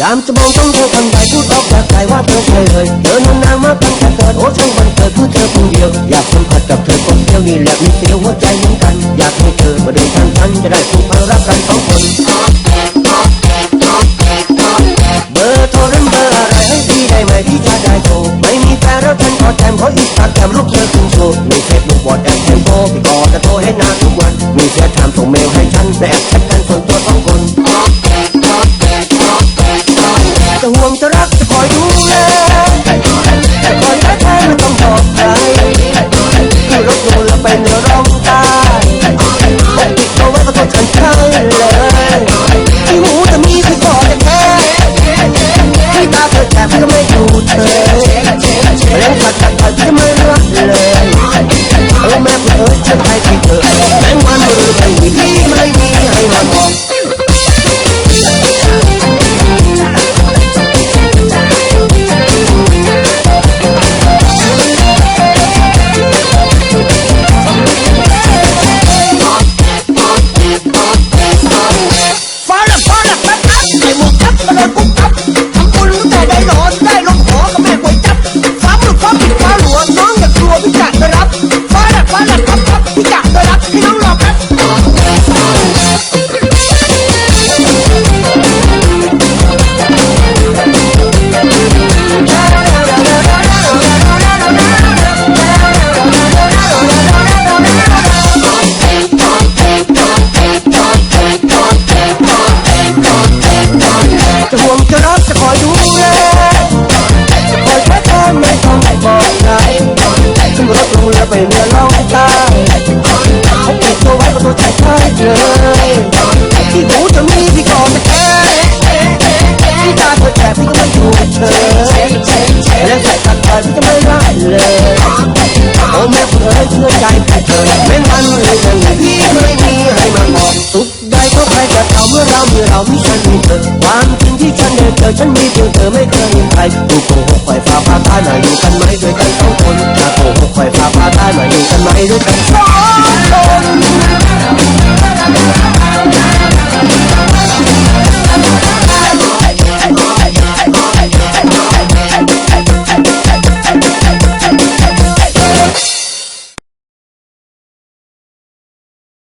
ยามจะมองต้องเธอคำใดพูดออกจากใจว่าเธอใช่เลยเธอนานมาตั้งแต่เกิดโอ้ช่างวันเกิดเพื่อเธอคนเดียว อยากสัมผัสกับเธอคนเดียวนี่แหละมีเสียวหัวใจเหมือนกัน อยากให้เธอมาเดินทางฉันจะได้ผูกพันรักกันสองคนเบอร์โทรนั้นเบอร์อะไรให้พี่ได้ไหมพี่จะได้โทรไม่มีแฟนแล้วฉันขอแถมขออีกสักแถมลูกเธอคุณโชว์ในเฟซบุ๊กวอทแอปเทมโปพี่ก็จะโทรให้นานทุกวัน มีแชทถามส่งเมลให้ฉันและแอปแชทกันส่วน ก็ไม่ดูเธอเล่นขัดขัดขัดจะไม่รักเลย ไปเรือล่องใต้เขาปิดตัวไว้ประตูใจใช่เลยที่หูจะมีพี่ก่อนแท้ที่ตาเธอแฉพี่ก็ไม่ถูกเธอและใส่ตัดไปพี่ก็ไม่รักเลยโอ้แม่เพื่อเชื่อใจพี่เธอแม้วันเลยยังไงพี่ไม่มีให้มาบอกสุขใดก็ใครจะเอาเมื่อเราเมื่อเรามีฉันมีเธอความจริงที่ฉันได้เจอฉันมีเพียงเธอไม่เคยมีใครดูโกหกไฟฟ้าพาตาหน่อยอยู่กันไหมด้วยกันสองคนถ้าโกห กไฟฟ้าพาตาหน่อยอยู่กันไหมด้วยกันสอง